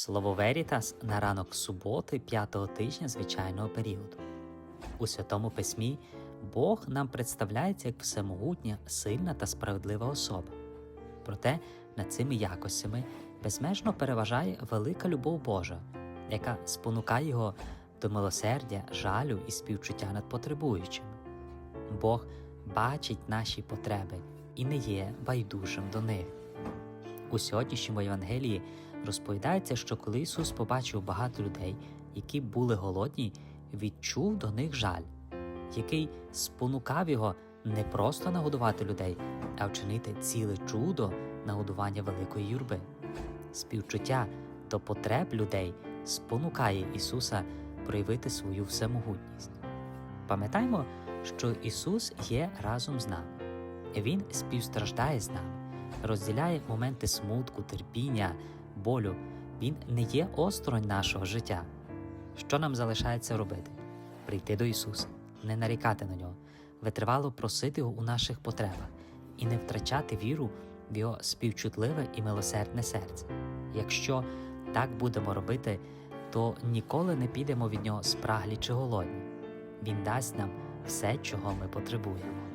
Слово Верітас на ранок суботи п'ятого тижня звичайного періоду. У Святому Письмі Бог нам представляється як всемогутня, сильна та справедлива особа. Проте над цими якостями безмежно переважає велика любов Божа, яка спонукає його до милосердя, жалю і співчуття над потребуючими. Бог бачить наші потреби і не є байдужим до них. У сьогоднішньому Євангелії розповідається, що коли Ісус побачив багато людей, які були голодні, відчув до них жаль, який спонукав його не просто нагодувати людей, а вчинити ціле чудо нагодування великої юрби. Співчуття до потреб людей спонукає Ісуса проявити свою всемогутність. Пам'ятаймо, що Ісус є разом з нами. Він співстраждає з нами, розділяє моменти смутку, терпіння, болю. Він не є осторонь нашого життя. Що нам залишається робити? Прийти до Ісуса, не нарікати на нього, витривало просити Його у наших потребах і не втрачати віру в Його співчутливе і милосердне серце. Якщо так будемо робити, то ніколи не підемо від нього спраглі чи голодні. Він дасть нам все, чого ми потребуємо.